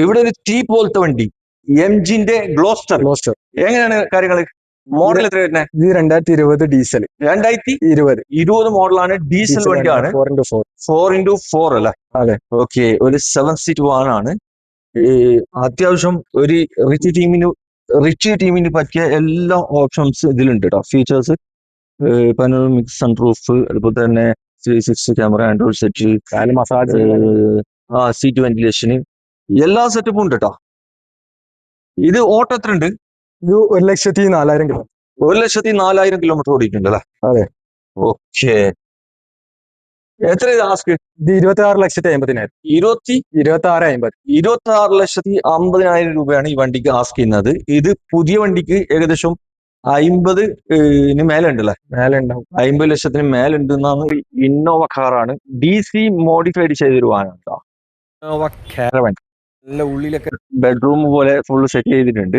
ഇവിടെ ഒരു ടീ പോലത്തെ വണ്ടി. എം ജിന്റെ ഗ്ലോസ്റ്റർ. ഗ്ലോസ്റ്റർ. എങ്ങനെയാണ് കാര്യങ്ങൾ മോഡൽ എത്ര വരുന്നത് ഇത് രണ്ടായിരത്തി ഇരുപത്. ഡീസൽ രണ്ടായിരത്തി ഇരുപത് ഇരുപത് മോഡലാണ് ഡീസൽ വണ്ടിയാണ് four into four four into four അല്ലേ? അതെ. ഓക്കെ ഒരു സെവൻ സീറ്റ് വാനാണ് ആണ്. അത്യാവശ്യം ഒരു റിച്ച് ടീമിന് റിച്ച് ടീമിന് പറ്റിയ എല്ലാ ഓപ്ഷൻസ് ഇതിലുണ്ട് കേട്ടോ ഫീച്ചേഴ്സ് പനോമിക് സൺറൂഫ് അതുപോലെ തന്നെ three sixty camera android set massage ആ സീറ്റ് വെന്റിലേഷന് എല്ലാ സെറ്റപ്പും ഉണ്ട് കേട്ടോ ഇത് ഓട്ടോ എത്ര ഉണ്ട് ഇത് ഒരു ലക്ഷത്തി നാലായിരം കിലോ. ഒരു ലക്ഷത്തി നാലായിരം കിലോമീറ്റർ ഓടിയിട്ടുണ്ട് അല്ലേ? അതെ. ഓക്കെ എത്ര ആസ്ക് ഇത് ഇരുപത്തി ആറ് ലക്ഷത്തി അമ്പതിനായിരം. ഇരുപത്തി ഇരുപത്തി ആറ് അമ്പത്. ഇരുപത്തി ആറ് ലക്ഷത്തി അമ്പതിനായിരം രൂപയാണ് ഈ വണ്ടിക്ക് ആസ്ക് ചെയ്യുന്നത്. ഇത് പുതിയ വണ്ടിക്ക് ഏകദേശം അയിമ്പത് മേലെ ഉണ്ടല്ലേ മേലെ ഉണ്ടാവും അയിമ്പത് ലക്ഷത്തിന് മേലെ ഉണ്ട് എന്നാണ് ഇന്നോവ കാറാണ് ഡി സി മോഡിഫൈഡ് ചെയ്തൊരു വാഹനം കേട്ടോ ഇന്നോവ കാരവൻ നല്ല ഉള്ളിലൊക്കെ ബെഡ്റൂം പോലെ ഫുള്ള് സെറ്റ് ചെയ്തിട്ടുണ്ട്.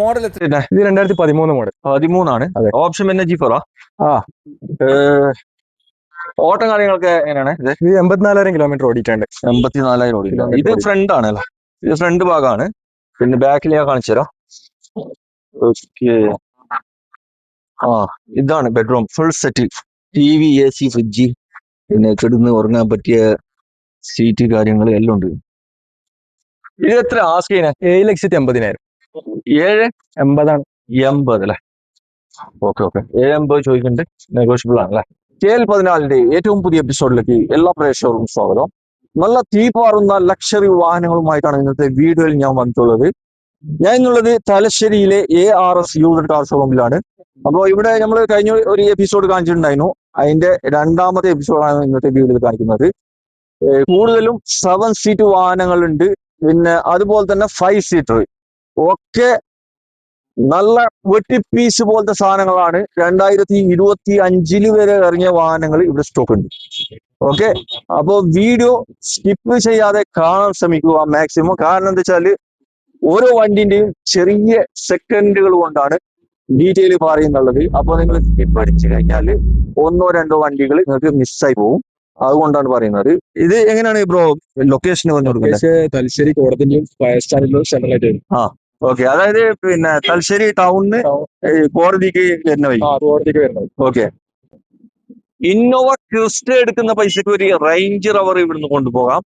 മോഡൽ എത്ര ഇത് രണ്ടായിരത്തി പതിമൂന്ന് മോഡൽ പതിമൂന്നാണ്. ഓപ്ഷൻ പിന്നെ ജി ഫോറാ ആ. ഓട്ടം കാര്യങ്ങളൊക്കെ എങ്ങനെയാണ് ഇത്? ഇത് എൺപത്തിനാലായിരം കിലോമീറ്റർ ഓടിയിട്ടുണ്ട്. എൺപത്തിനാലായിരം ഓടിയിട്ടുണ്ട്. ഇത് ഫ്രണ്ട് ആണ് അല്ല? ഇത് ഫ്രണ്ട് ഭാഗമാണ് പിന്നെ ബാക്കിൽ ഞാൻ കാണിച്ചു തരാം. ഓക്കെ ആ ഇതാണ് bedroom full set T V A C fridge പിന്നെ കിടന്ന് ഉറങ്ങാൻ പറ്റിയ സീറ്റ് കാര്യങ്ങൾ എല്ലാം ഉണ്ട്. ഇത് എത്ര ആസ്ക് ചെയ്യാൻ ഏഴ് ലക്ഷത്തി അമ്പതിനായിരം. ഏഴ്? എൺപതാണ്. എൺപത് അല്ലേ? ഓക്കെ ഓക്കെ ഏഴ് എൺപത് ചോദിക്കുന്നുണ്ട്. നെഗോഷ്യബിൾ ആണ് അല്ലേ? കെ എൽ പതിനാലിന്റെ ഏറ്റവും പുതിയ എപ്പിസോഡിലേക്ക് എല്ലാ പ്രേക്ഷകർക്കും സ്വാഗതം. നല്ല തീപാറുന്ന ലക്ഷറി വാഹനങ്ങളുമായിട്ടാണ് ഇന്നത്തെ വീഡിയോയിൽ ഞാൻ വന്നിട്ടുള്ളത്. ഞാൻ ഇന്നുള്ളത് തലശ്ശേരിയിലെ A R S user car ഷോറൂമിലാണ് അപ്പോൾ ഇവിടെ നമ്മൾ കഴിഞ്ഞ ഒരു എപ്പിസോഡ് കാണിച്ചിട്ടുണ്ടായിരുന്നു. അതിന്റെ രണ്ടാമത്തെ എപ്പിസോഡാണ് ഇന്നത്തെ വീഡിയോയിൽ കാണിക്കുന്നത്. കൂടുതലും സെവൻ സീറ്റ് വാഹനങ്ങളുണ്ട്. പിന്നെ അതുപോലെ തന്നെ ഫൈവ് സീറ്റർ ഒക്കെ നല്ല വെട്ടിപ്പീസ് പോലത്തെ സാധനങ്ങളാണ്. രണ്ടായിരത്തി ഇരുപത്തി അഞ്ചിൽ വരെ ഇറങ്ങിയ വാഹനങ്ങൾ ഇവിടെ സ്റ്റോക്ക് ഉണ്ട്. ഓക്കെ അപ്പൊ വീഡിയോ സ്കിപ്പ് ചെയ്യാതെ കാണാൻ ശ്രമിക്കുക മാക്സിമം കാരണം എന്താ വെച്ചാൽ ഓരോ വണ്ടിന്റെയും ചെറിയ സെക്കൻഡുകൾ കൊണ്ടാണ് ഡീറ്റെയിൽ പറയുന്നുള്ളത്. അപ്പൊ നിങ്ങൾ സ്കിപ്പ് അടിച്ചു കഴിഞ്ഞാൽ ഒന്നോ രണ്ടോ വണ്ടികൾ നിങ്ങൾക്ക് മിസ്സായി പോകും അതുകൊണ്ടാണ് പറയുന്നത്. ഇത് എങ്ങനെയാണ് ബ്രോ ലൊക്കേഷൻ പറഞ്ഞു കൊടുക്കുന്നത്? പക്ഷേ തലശ്ശേരി കോടതിന്റെയും ഫയർ സ്റ്റാൻഡിലും വരും. ഓക്കെ അതായത് പിന്നെ തലശ്ശേരി ടൗണിന് കോടതിക്ക് വരുന്ന വഴി? ആ കോടതിക്ക് വരുന്നത് ഓക്കെ ഇന്നോവ ക്രിസ്റ്റ എടുക്കുന്ന പൈസക്ക് ഒരു റേഞ്ച് റവർ ഇവിടുന്ന് കൊണ്ടുപോകാം.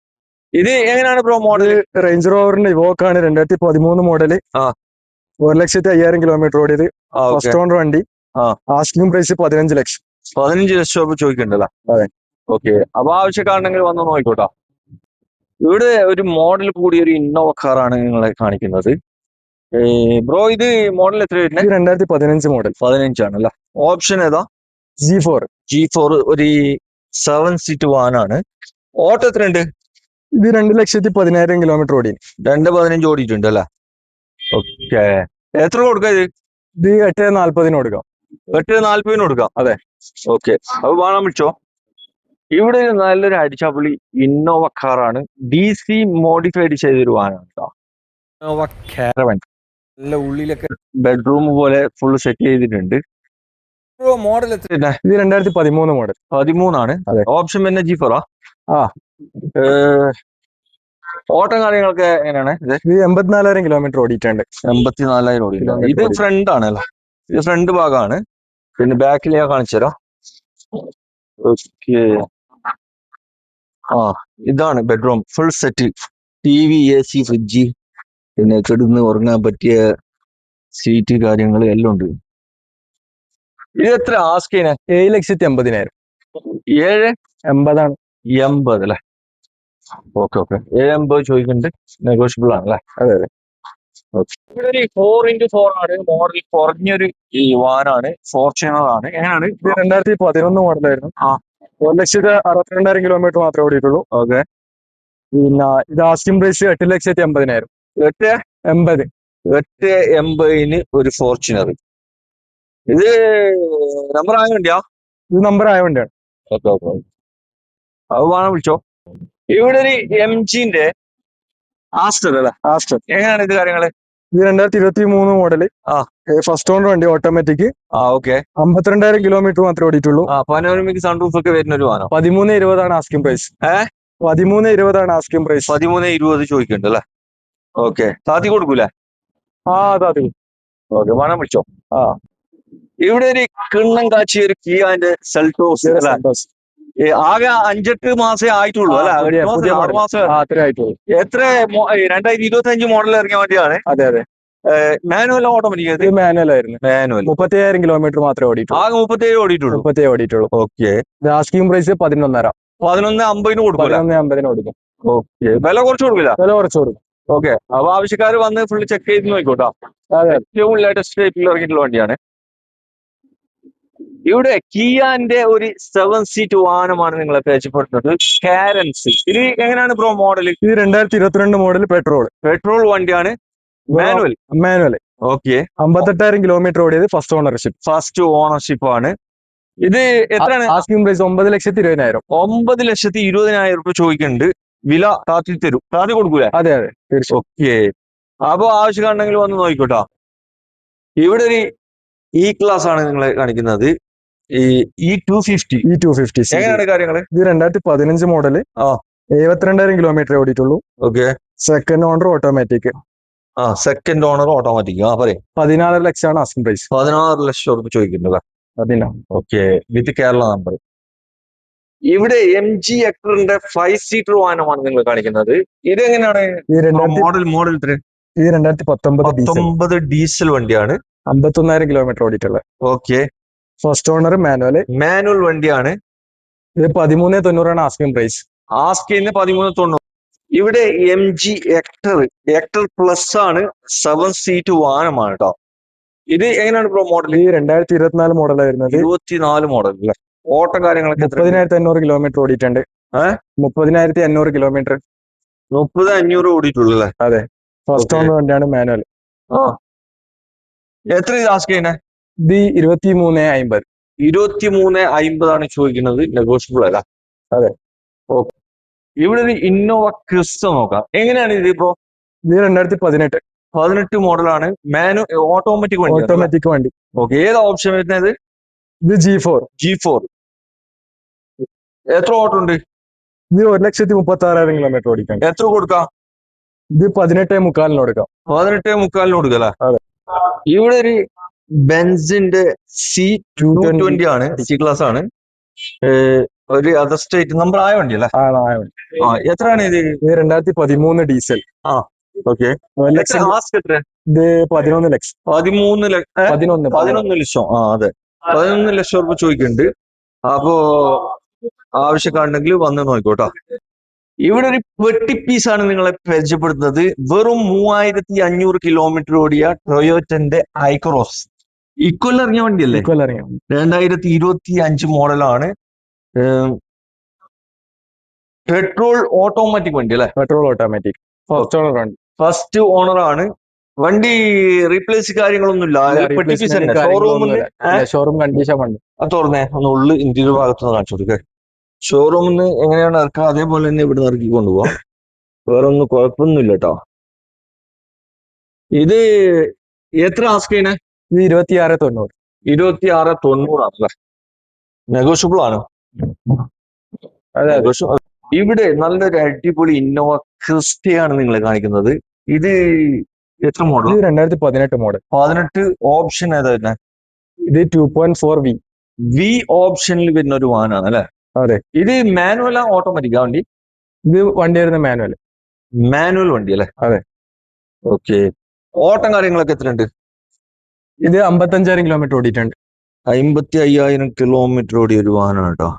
ഇത് എങ്ങനെയാണ് ബ്രോ മോഡൽ റേഞ്ച് റോവറിന്റെ ഇവോക്കാണ് രണ്ടായിരത്തി പതിമൂന്ന് മോഡൽ ആ. ഒരു ലക്ഷത്തി അയ്യായിരം കിലോമീറ്റർ ഓടിയത്. ഫസ്റ്റ് ഓണർ വണ്ടി. ആ. ആസ്കിംഗ് പ്രൈസ് പതിനഞ്ച് ലക്ഷം. പതിനഞ്ച് ലക്ഷം ചോദിക്കണ്ടല്ലോ? അതെ. ഓക്കെ അപ്പൊ ആവശ്യക്കാരുണ്ടെങ്കിൽ വന്ന് നോക്കിക്കോട്ടോ. ഇവിടെ ഒരു മോഡൽ കൂടിയ ഒരു ഇന്നോവ കാറാണ് നിങ്ങളെ കാണിക്കുന്നത്. ബ്രോ ഇത് മോഡൽ എത്ര വരുന്നത് രണ്ടായിരത്തി പതിനഞ്ച് മോഡൽ പതിനഞ്ചാണ് അല്ല? ഓപ്ഷൻ ഏതാ? ജി ഫോർ ജി ഫോർ ഒരു സെവൻ സീറ്റ് വാനാണ് ഓട്ടോ എത്ര ഉണ്ട് ഇത് രണ്ട് ലക്ഷത്തി പതിനായിരം കിലോമീറ്റർ ഓടി രണ്ട് പതിനഞ്ച് ഓടിയിട്ടുണ്ട് അല്ലേ? ഓക്കെ എത്ര കൊടുക്കാം ഇത്? ഇത് എട്ട് നാല്പതിന് കൊടുക്കാം. എട്ട് നാല്പതിന് കൊടുക്കാം. അതെ. ഓക്കെ അപ്പൊ വാങ്ങാൻ വിളിച്ചോ? ഇവിടെ ഒരു നല്ലൊരു അടിച്ചാപ്പുളി ഇന്നോവ കാറാണ് ഡി സി മോഡിഫൈഡ് ചെയ്തൊരു വാഹനമാണ് കേട്ടോ ഇന്നോവ കാരവൻ നല്ല ഉള്ളിലൊക്കെ ബെഡ്റൂം പോലെ ഫുൾ സെറ്റ് ചെയ്തിട്ടുണ്ട്. മോഡൽ എത്ര? ഇത് രണ്ടായിരത്തി പതിമൂന്ന് മോഡൽ പതിമൂന്നാണ്. അതെ. ഓപ്ഷൻ പിന്നെ ജി ഫോറാ ആ. ഓട്ടം കാര്യങ്ങളൊക്കെ എങ്ങനെയാണ് ഇത്? എൺപത്തിനാലായിരം കിലോമീറ്റർ ഓടിയിട്ടുണ്ട്. എൺപത്തിനാലായിരം ഓടിയിട്ടുണ്ട്. ഇത് ഫ്രണ്ട് ഫ്രണ്ട് ആണല്ലോ ഇത് ഫ്രണ്ട് ഭാഗമാണ്. പിന്നെ ബാക്കിൽ ഞാൻ കാണിച്ചു തരാം ഓക്കെ ആ ഇതാണ് bedroom. Full set. T V A C fridge. പിന്നെ കിടന്ന് ഉറങ്ങാൻ പറ്റിയ സീറ്റ് കാര്യങ്ങൾ എല്ലാം ഉണ്ട്. ഇത് എത്ര ആസ്ക് ചെയ്യുന്നത് ഏഴ് ലക്ഷത്തി എൺപതിനായിരം ഏഴ്? എൺപതാണ്. എൺപത് അല്ലേ? Okay okay. ഏഴ് എൺപത് ചോദിക്കുന്നുണ്ട്. നെഗോഷ്യബിൾ ആണ് അല്ലേ? അതെ അതെ. ഇവിടെ ഒരു ഫോർ ഇന്റു ഫോർ ആണ്. മോഡൽ കുറഞ്ഞൊരു ഈ വാനാണ്. ഫോർച്യൂണർ ആണ്. എങ്ങനെയാണ്? ഇത് രണ്ടായിരത്തി പതിനൊന്ന് മോഡലായിരുന്നു ആ. ഒരു ലക്ഷത്തി അറുപത്തിരണ്ടായിരം കിലോമീറ്റർ മാത്രമേ ഓടിയിട്ടുള്ളൂ. ഓക്കെ പിന്നെ ഇത് ആസ്റ്റിം പ്രൈസ് എട്ട് ലക്ഷത്തി എൺപതിനായിരം എട്ട് എൺപത്. എട്ട് എൺപതിന് ഒരു ഫോർച്യൂണർ ഇത് നമ്പർ ആയ വണ്ടിയാ? ഇത് നമ്പർ ആയ വണ്ടിയാണ്. അത് വേണം വിളിച്ചോ. ഇവിടെ ഒരു എം ജിന്റെ ആസ്റ്റർ അല്ലേ? ആസ്റ്റർ. എങ്ങനെയാണ് ഇത് കാര്യങ്ങൾ? ഇത് രണ്ടായിരത്തി ഇരുപത്തി മൂന്ന് മോഡൽ ആ. ഫസ്റ്റ് ഓണർ വണ്ടി ഓട്ടോമാറ്റിക് ആ ഓക്കെ അമ്പത്തിരണ്ടായിരം കിലോമീറ്റർ മാത്രമേ ഓടിയിട്ടുള്ളൂ. പനോരമിക് സൺറൂഫ് ഒക്കെ വരുന്ന ഒരു വാഹനം. പതിമൂന്ന് ഇരുപതാണ് ആസ്കിംഗ് പ്രൈസ് ഏ? പതിമൂന്ന് ഇരുപതാണ് ആസ്കിംഗ് പ്രൈസ് പതിമൂന്ന് ഇരുപത് ചോദിക്കുന്നുണ്ട് അല്ലേ? ഓക്കെ താത്തി കൊടുക്കൂല? ആ താത്തി ഓക്കെ മണം പിടിച്ചോ. ആ. ഇവിടെ ഒരു കിണ്ണം കാച്ചിയ ഒരു കിയാന്റെ സെൽട്ടോസ്. ഏ, ആകെ അഞ്ചെട്ട് മാസേ ആയിട്ടുള്ളൂ അല്ലെ? മാസം, എത്ര രണ്ടായിരത്തി ഇരുപത്തി അഞ്ച് മോഡൽ ഇറങ്ങിയ വണ്ടിയാണ്? അതെ അതെ. മാനുവൽ ഓട്ടോമാറ്റിക് ഇത് മാനുവൽ ആയിരുന്നു. മാനുവൽ. മുപ്പത്തി അയ്യായിരം കിലോമീറ്റർ മാത്രമേ ഓടിയിട്ടുള്ളൂ. ആകെ മുപ്പത്തിയേഴ് ഓടിയിട്ടുള്ളൂ. മുപ്പത്തിയേഴ് ഓടിയിട്ടുള്ളൂ. ഓക്കെ. ആസ്കിംഗ് പ്രൈസ് പതിനൊന്നര. പതിനൊന്ന് അമ്പതിന് കൊടുക്കും പതിനൊന്ന് അമ്പതിന് കൊടുക്കും. ഓക്കെ. വില കുറച്ച് കൊടുക്കില്ല വില കുറച്ച് കൊടുക്കും. ഓക്കെ. അപ്പൊ ആവശ്യക്കാർ വന്ന് ഫുള്ള് ചെക്ക് ചെയ്ത് നോക്കിക്കോട്ടോ. ഏറ്റവും ലേറ്റസ്റ്റ് ടൈപ്പിൽ ഇറങ്ങിയിട്ടുള്ള വണ്ടിയാണ്. ഇവിടെ കിയാന്റെ ഒരു സെവൻ സീറ്റ് വാഹനമാണ് നിങ്ങൾ പരിചയപ്പെടുത്തുന്നത്. കാരൻസ്. ഇത് എങ്ങനെയാണ് ബ്രോ മോഡൽ ഇത് രണ്ടായിരത്തി ഇരുപത്തിരണ്ട് മോഡൽ പെട്രോൾ പെട്രോൾ വണ്ടിയാണ്. മാനുവൽ മാനുവൽ ഓക്കെ അമ്പത്തെട്ടായിരം കിലോമീറ്റർ ഓടിയത് ഫസ്റ്റ് ഓണർഷിപ്പ് ഫസ്റ്റ് ഓണർഷിപ്പ് ആണ്. ഇത് എത്രയാണ്? ആസ്കിംഗ് പ്രൈസ് ഒമ്പത് ലക്ഷത്തി ഇരുപതിനായിരം. ഒമ്പത് ലക്ഷത്തി ഇരുപതിനായിരം രൂപ ചോദിക്കുന്നുണ്ട്. വില താത്തി തരും. താത്തി കൊടുക്കൂലേ? അതെ അതെ. തീർച്ചയായും. ഓക്കെ അപ്പൊ ആവശ്യമുണ്ടെങ്കിൽ വന്ന് നോക്കിക്കോട്ടോ. ഇവിടെ ഒരു ഇ ക്ലാസ് ആണ് നിങ്ങൾ കാണിക്കുന്നത്. ഈ E two fifty E two fifty എങ്ങനെയാണ് കാര്യങ്ങൾ ഇത് രണ്ടായിരത്തി പതിനഞ്ച് മോഡൽ ആ. എഴുപത്തിരണ്ടായിരം കിലോമീറ്റർ ഓടിയിട്ടുള്ളൂ. ഓക്കെ സെക്കൻഡ് ഓണർ ഓട്ടോമാറ്റിക് ആ സെക്കൻഡ് ഓണർ ഓട്ടോമാറ്റിക് ആ പറയും. പതിനാറ് ലക്ഷമാണ് ആസ്കിംഗ് പ്രൈസ് പതിനാറ് ലക്ഷം ഉറപ്പ് ചോദിക്കുന്നത് അതിനാ ഓക്കെ വിത്ത് കേരള നമ്പർ ഇവിടെ എം ജി എക്ടറിന്റെ ഫൈവ് സീറ്റർ വാഹനമാണ് നിങ്ങൾ കാണിക്കുന്നത്. ഇത് എങ്ങനെയാണ് ഈ രണ്ടായിരത്തി മോഡൽ മോഡൽ ഇത് രണ്ടായിരത്തി പത്തൊമ്പത് ഡീസൽ പത്തൊമ്പത് ഡീസൽ വണ്ടിയാണ്. അമ്പത്തൊന്നായിരം kilometre ഓടിയിട്ടുള്ളത്. Okay first owner manual manual വണ്ടിയാണ്. ഇത് പതിമൂന്ന് തൊണ്ണൂറാണ് ആസ്കിംഗ് പ്രൈസ് ആസ്കിന്ന് പതിമൂന്ന് തൊണ്ണൂറ് ഇവിടെ M G Hector Hector plus ആണ് സെവൻ സീറ്റ് വാഹനമാണ് കേട്ടോ ഇത് എങ്ങനെയാണ് ബ്രോ മോഡൽ ഈ രണ്ടായിരത്തി ഇരുപത്തിനാല് മോഡലാണ് വരുന്നത് ഇരുപത്തിനാല് മോഡൽ അല്ലേ ഓട്ടം കാര്യങ്ങളൊക്കെ മുപ്പതിനായിരത്തി അഞ്ഞൂറ് കിലോമീറ്റർ ഓടിയിട്ടുണ്ട്. ഏഹ് മുപ്പതിനായിരത്തി അഞ്ഞൂറ് കിലോമീറ്റർ മുപ്പത് അഞ്ഞൂറ് ഓടിയിട്ടുള്ളൂ അല്ലേ അതെ. ഫസ്റ്റ് ഓൺ ഓണർ വണ്ടിയാണ് മാനുവൽ ആ. എത്ര ലാസ്റ്റ് ചെയ്യുന്നത് ഇത് ഇരുപത്തി മൂന്ന് അമ്പത് ഇരുപത്തി മൂന്ന് അമ്പതാണ് ചോദിക്കുന്നത്. നെഗോഷ്യബിൾ അല്ല? അതെ. ഓക്കെ ഇവിടെ ഒരു ഇന്നോവ ക്രിസ്റ്റ നോക്കാം. എങ്ങനെയാണ് ഇത് ഇപ്പോ ഇത് രണ്ടായിരത്തി പതിനെട്ട്. പതിനെട്ട് മോഡലാണ് മാനു ഓട്ടോമാറ്റിക് വണ്ടി ഓട്ടോമാറ്റിക് വണ്ടി. ഓക്കെ ഏത് ഓപ്ഷൻ വരുന്നത് ഇത്? ജി ഫോർ ജി ഫോർ എത്ര ഓട്ടം ഉണ്ട്? ഇത് ഒരു ലക്ഷത്തി മുപ്പത്തി ആറായിരം കിലോമീറ്റർ ഓടിക്കാൻ. എത്ര കൊടുക്കാം? ഇത് പതിനെട്ടേ മുക്കാലിന് കൊടുക്കാം. പതിനെട്ടേ മുക്കാലിന് കൊടുക്കല. ഇവിടെ ഒരു ബെൻസിന്റെ സി ടു ട്വന്റി ആണ്. സി ക്ലാസ് ആണ്. ഒരു അതർ സ്റ്റേറ്റ് നമ്പർ ആയ വണ്ടി അല്ലേ ആ ആ വണ്ടി. ആ എത്രയാണ് ഇത്? ഇത് രണ്ടായിരത്തി പതിമൂന്ന് ഡീസൽ ഓക്കെ. ലക്ഷം ഇത് പതിനൊന്ന് ലക്ഷം. പതിമൂന്ന് ലക്ഷം പതിനൊന്ന് പതിനൊന്ന് ലക്ഷം. ആ അതെ. പതിനൊന്ന് ലക്ഷം രൂപ ചോദിക്കുന്നുണ്ട്. അപ്പോ ആവശ്യക്കാരുണ്ടെങ്കിൽ വന്ന് നോക്കോട്ടോ ഇവിടെ ഒരു പെട്ടി പീസാണ് നിങ്ങളെ പരിചയപ്പെടുത്തുന്നത്. വെറും മൂവായിരത്തി അഞ്ഞൂറ് കിലോമീറ്റർ ഓടിയ ടൊയോറ്റന്റെ ഐക്രോസ് ഇക്കൊല്ലം ഇറങ്ങിയ വണ്ടിയല്ലേ? ഇറങ്ങി രണ്ടായിരത്തി ഇരുപത്തി അഞ്ച് മോഡലാണ് പെട്രോൾ ഓട്ടോമാറ്റിക് വണ്ടി അല്ലെ? പെട്രോൾ ഓട്ടോമാറ്റിക് ഫസ്റ്റ് ഓണർ വണ്ടി ഫസ്റ്റ് ഓണർ ആണ്. വണ്ടി റീപ്ലേസ് കാര്യങ്ങളൊന്നുമില്ല. ഷോറൂം കണ്ടീഷൻ വണ്ടി. അത് തുറന്നേ. ഒന്ന് ഉള്ളു ഇന്ത്യയുടെ ഭാഗത്തുനിന്ന് കാണിച്ചു കൊടുക്കേ. ഷോറൂമിൽ നിന്ന് എങ്ങനെയാണ് ഇറക്കുക? അതേപോലെ തന്നെ ഇവിടെ നിന്ന് ഇറക്കി കൊണ്ടുപോകാം വേറെ ഒന്നും കുഴപ്പമൊന്നുമില്ല കേട്ടോ ഇത് എത്ര ആസ്ക് ഇത് ഇത് ഇരുപത്തിയാറ് തൊണ്ണൂറ്. ഇരുപത്തി ആറ് തൊണ്ണൂറാണല്ലേ നെഗോഷ്യബിൾ ആണ്. ഇവിടെ നല്ലൊരു അടിപൊളി ഇന്നോവ ക്രിസ്റ്റയാണ് നിങ്ങൾ കാണിക്കുന്നത്. ഇത് എത്ര മോഡൽ ഇത് രണ്ടായിരത്തി പതിനെട്ട് മോഡൽ പതിനെട്ട് ഓപ്ഷൻ ഏതാ വരുന്നത് ഇത് two point four V V ഓപ്ഷനിൽ വരുന്ന ഒരു വാഹനമാണ് അല്ലെ? അതെ. ഇത് മാനുവൽ ആ ഓട്ടോമാറ്റിക് ആ വണ്ടി? ഇത് വണ്ടി വരുന്ന മാനുവൽ മാനുവൽ വണ്ടി അല്ലെ? അതെ. ഓക്കെ ഓട്ടം കാര്യങ്ങളൊക്കെ എത്രയുണ്ട്? ഇത് അമ്പത്തഞ്ചായിരം കിലോമീറ്റർ ഓടിയിട്ടുണ്ട്. അമ്പത്തി അയ്യായിരം കിലോമീറ്റർ ഓടിയ ഒരു വാഹനമാണ് കേട്ടോ.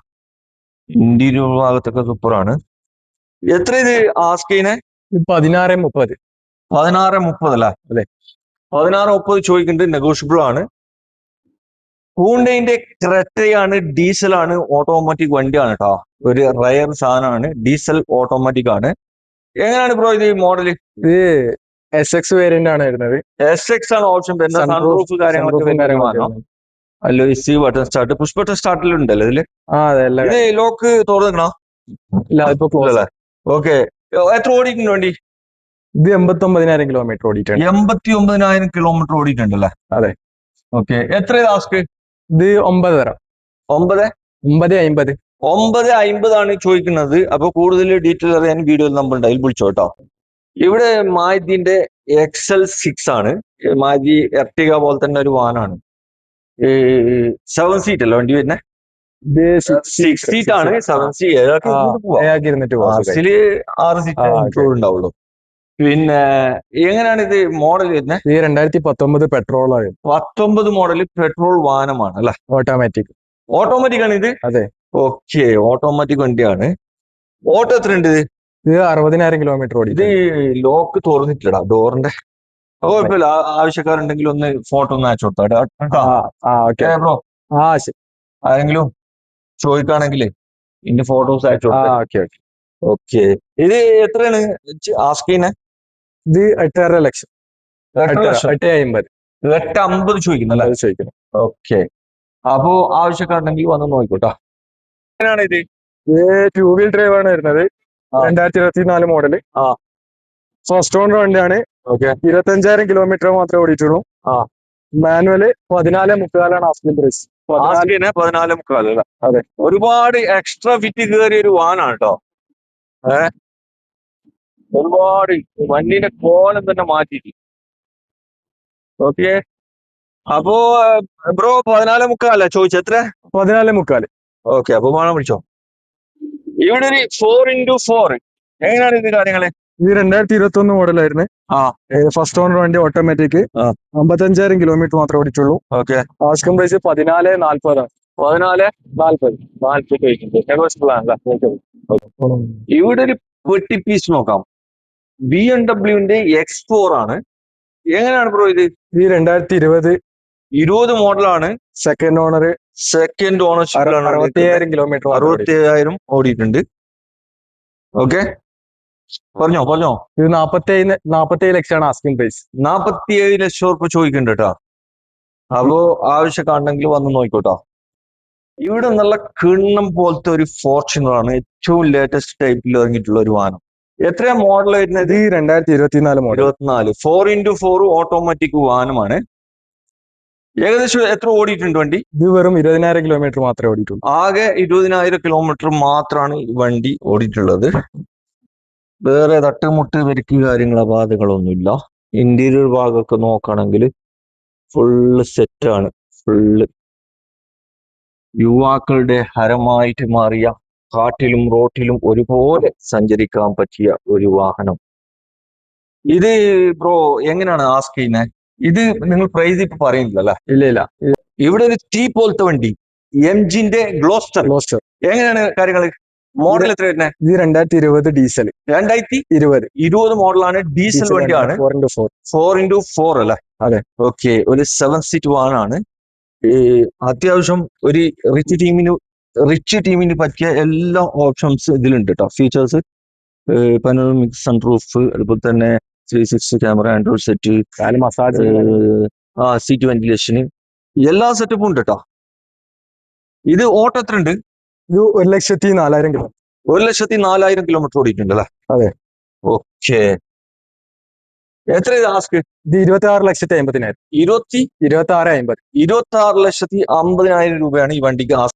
ഇന്റീരിയർ ഭാഗത്തൊക്കെ സൂപ്പറാണ്. എത്ര ഇത് ആസ്ക് ചെയ്യുന്നത് ഇത് പതിനാറ് മുപ്പത്. പതിനാറ് മുപ്പത് അല്ല? അതെ. പതിനാറ് മുപ്പത് ചോദിക്കുന്നുണ്ട് നെഗോഷ്യബിൾ ആണ്. ഹൂണ്ടൈന്റെ ക്രെറ്റയാണ് ഡീസൽ ആണ് ഓട്ടോമാറ്റിക് വണ്ടിയാണ് കേട്ടോ ഒരു റയർ സാധനമാണ് ഡീസൽ ഓട്ടോമാറ്റിക് ആണ്. എങ്ങനെയാണ് ബ്രോ ഇത് മോഡൽ ഇത് എസ് എക്സ് വേരിയന്റ് ആണ് വരുന്നത്. എസ് എക്സ് ആണ് ഓപ്ഷൻ വരുന്നത്. സൺറൂഫ് കാര്യങ്ങളൊക്കെ sunroof ഉം വരുന്ന കാര്യങ്ങളൊക്കെ വാഹനം. അല്ലോ ഈ C button start push button സ്റ്റാർട്ടിലുണ്ടല്ലോ ഇതിൽ ലോക്ക് തുറന്നിക്കണോ ഇല്ല ഇപ്പൊ ക്ലോസ് ഓക്കെ എത്ര ഓടിക്കുന്നു വേണ്ടി? ഇത് എൺപത്തി ഒമ്പതിനായിരം കിലോമീറ്റർ ഓടിയിട്ടുണ്ട്. എൺപത്തി ഒമ്പതിനായിരം കിലോമീറ്റർ ഓടിയിട്ടുണ്ടല്ലേ? അതെ. ഓക്കെ എത്ര ലാസ്റ്റ് ഇത് ഒമ്പത് തരാം. ഒമ്പത്? ഒമ്പത് അമ്പത് ഒമ്പത് അമ്പതാണ് ചോദിക്കുന്നത്. അപ്പൊ കൂടുതൽ ഡീറ്റെയിൽ അറിയാൻ വീഡിയോയിൽ നമ്പർ ഉണ്ട്. അതിൽ വിളിച്ചോ കേട്ടോ. ഇവിടെ മാരുതിന്റെ എക്സൽ സിക്സ് ആണ്. മാരുതി എർട്ടിക പോലെ തന്നെ ഒരു വാനാണ്. സെവൻ സീറ്റ് അല്ല വണ്ടി വരുന്നത് ഇത് സിക്സ് സീറ്റ് ആണ്. സെവൻ സീറ്റ് ഇരുന്നിട്ട് ആറ് സീറ്റ് ഉണ്ടാവുള്ളൂ. പിന്നെ എങ്ങനെയാണ് ഇത് മോഡൽ വരുന്നത് ഈ രണ്ടായിരത്തി പത്തൊമ്പത് പെട്രോൾ ആണ്. പത്തൊമ്പത് മോഡൽ പെട്രോൾ വാഹനമാണ് അല്ലെ? ഓട്ടോമാറ്റിക് ഓട്ടോമാറ്റിക് ആണ് ഇത് അതെ. ഓക്കെ ഓട്ടോമാറ്റിക് വണ്ടിയാണ്. ഓട്ടോ എത്ര ഉണ്ട് ഇത്? ഇത് അറുപതിനായിരം കിലോമീറ്റർ ഓടി ഇത് ലോക്ക് തുറന്നിട്ടില്ലടാ ഡോറിന്റെ കുഴപ്പമില്ല. ആവശ്യക്കാരുണ്ടെങ്കിൽ ഒന്ന് ഫോട്ടോ ഒന്ന് അയച്ചു കൊടുത്താ. ആ ഓക്കെ. ബ്രോ? ആ ശരി. ആരെങ്കിലും ചോദിക്കാണെങ്കിൽ ഇന്റെ ഫോട്ടോസ് അയച്ചു ഓക്കെ ഇത് എത്രയാണ്? ആസ്കിന് ഇത് എട്ടര ലക്ഷം. എട്ട് അമ്പത് എട്ട് അമ്പത് ചോദിക്കുന്നല്ലേ ചോദിക്കുന്നു ഓക്കെ. അപ്പോ ആവശ്യക്കാരുണ്ടെങ്കിൽ വന്ന് നോക്കിക്കോട്ടോ. എങ്ങനെയാണ് ഇത് ടൂ വീൽ ഡ്രൈവ് ആണ് വരുന്നത്. രണ്ടായിരത്തി ഇരുപത്തി നാല് മോഡൽ ആ. ഫസ്റ്റ് ഓണർ വണ്ടിയാണ് ഓക്കെ ഇരുപത്തഞ്ചായിരം കിലോമീറ്റർ മാത്രമേ ഓടിയിട്ടുള്ളൂ. ആ. മാനുവൽ പതിനാല് മുക്കാലാണ് ആസ്കിംഗ് പ്രൈസ് ആസ്കിന് പതിനാല് മുക്കാലല്ല അതെ. ഒരുപാട് എക്സ്ട്രാ ഫിറ്റ് കയറിയ ഒരു വാനാണ് കേട്ടോ ഏ? ഒരുപാട് വണ്ടിന്റെ കോലം തന്നെ മാറ്റിയിട്ട് ഓക്കെ അപ്പോ ബ്രോ പതിനാല് മുക്കാലല്ല ചോദിച്ചത്? എത്ര? പതിനാല് മുക്കാൽ. ഓക്കെ അപ്പൊ വേണം വിളിച്ചോ ഇവിടെ ഒരു ഫോർ ഇന്റു ഫോർ എങ്ങനെയാണ് ഇത് കാര്യങ്ങൾ? ഇത് രണ്ടായിരത്തി ഇരുപത്തി ഒന്ന് മോഡലായിരുന്നു. ആ. ഫസ്റ്റ് ഓണർ വണ്ടി ഓട്ടോമാറ്റിക്. അമ്പത്തഞ്ചായിരം കിലോമീറ്റർ മാത്രമേ ഓടിച്ചുള്ളൂ. ഓക്കെ. ആസ്കം പ്രൈസ് പതിനാല് നാല്പതാണ്. പതിനാല് നാല്പത്. നാല്പത് ഇവിടെ ഒരു പെട്ടി പീസ് നോക്കാം. ബി എം ഡബ്ല്യുവിന്റെ എക്സ് ഫോർ ആണ്. എങ്ങനെയാണ് ബ്രോ ഇത്? ഈ രണ്ടായിരത്തി ഇരുപത് ഇരുപത് മോഡലാണ് സെക്കൻഡ് ഓണർ സെക്കൻഡ് ഓണർഷിപ്പിലാണ് അറുപത്തി കിലോമീറ്റർ അറുപത്തി ഓടിയിട്ടുണ്ട്. ഓക്കെ പറഞ്ഞോ പറഞ്ഞോ. ഇത് നാപ്പത്തി നാപ്പത്തേഴ് നാപ്പത്തി ഏഴ് ലക്ഷമാണ് ആസ്കിംഗ് പ്രൈസ് നാപ്പത്തി ഏഴ് ലക്ഷം ഉറപ്പ് ചോദിക്കുന്നുണ്ട് കേട്ടോ അപ്പോ ആവശ്യക്കാണെങ്കിൽ വന്ന് നോക്കിക്കോട്ടോ. ഇവിടെ നല്ല കിണ്ണം പോലത്തെ ഒരു ഫോർച്യൂണർ ആണ്. ഏറ്റവും ലേറ്റസ്റ്റ് ടൈപ്പിൽ ഇറങ്ങിയിട്ടുള്ള ഒരു വാഹനം. എത്രയാ മോഡൽ വരുന്നത്? ഈ രണ്ടായിരത്തി ഇരുപത്തിനാല് മോഡൽ ഇരുപത്തിനാല്. ഫോർ ഇന്റു ഫോർ ഓട്ടോമാറ്റിക് വാഹനമാണ്. ഏകദേശം എത്ര ഓടിയിട്ടുണ്ട് വണ്ടി? ഇത് വെറും ഇരുപതിനായിരം കിലോമീറ്റർ മാത്രമേ ഓടിയിട്ടുള്ളൂ. ആകെ ഇരുപതിനായിരം കിലോമീറ്റർ മാത്രമാണ് ഈ വണ്ടി ഓടിയിട്ടുള്ളത്. വേറെ തട്ടുമുട്ട് വരിക്ക് കാര്യങ്ങൾ ബാധകളൊന്നുമില്ല. ഇന്റീരിയർ ഭാഗമൊക്കെ നോക്കുകയാണെങ്കിൽ ഫുള്ള് സെറ്റാണ് ഫുള്ള് യുവാക്കളുടെ ഹരമായിട്ട് മാറിയ കാട്ടിലും റോട്ടിലും ഒരുപോലെ സഞ്ചരിക്കാൻ പറ്റിയ ഒരു വാഹനം. ഇത് ബ്രോ എങ്ങനെയാണ് ആസ്ക് ചെയ്യുന്നത് ഇത് നിങ്ങൾ പ്രൈസ് ഇപ്പൊ പറയുന്നില്ല ഇല്ല ഇല്ല. ഇവിടെ ഒരു ടീ പോലത്തെ വണ്ടി. എം ജിന്റെ ഗ്ലോസ്റ്റർ ലോസ്റ്റർ എങ്ങനെയാണ് കാര്യങ്ങൾ മോഡൽ എത്ര വരുന്നത് ഇത് രണ്ടായിരത്തി ഇരുപത് ഡീസൽ. രണ്ടായിരത്തി ഇരുപത്. ഇരുപത് മോഡലാണ് ഡീസൽ വണ്ടിയാണ്. Four into four four into four അല്ലേ? അതെ. ഓക്കെ ഒരു സെവൻ സീറ്റ് വാൻ ആണ്. അത്യാവശ്യം ഒരു റിച്ച് ടീമിന് റിച്ച് ടീമിന് പറ്റിയ എല്ലാ ഓപ്ഷൻസ് ഇതിലുണ്ട് കേട്ടോ ഫീച്ചേഴ്സ് പനോമിക് സൺറൂഫ് അതുപോലെ തന്നെ three sixty camera android set കാൽ മസാജ് ആ സീറ്റ് വെന്റിലേഷന് എല്ലാ സെറ്റപ്പും ഉണ്ട് കേട്ടോ ഇത് ഓട്ടോ എത്ര ഉണ്ട് ഇത് ഒരു ലക്ഷത്തി നാലായിരം കിലോ ഒരു ലക്ഷത്തി നാലായിരം കിലോമീറ്റർ ഓടിയിട്ടുണ്ട് അല്ലേ? അതെ. ഓക്കെ എത്ര ആസ്ക് ഇത് ഇരുപത്തി ആറ് ലക്ഷത്തി അമ്പതിനായിരം. ഇരുപത്തി ഇരുപത്തി ആറ് അമ്പത്. ഇരുപത്തി ആറ് ലക്ഷത്തി അമ്പതിനായിരം രൂപയാണ് ഈ വണ്ടിക്ക് ആസ്ക്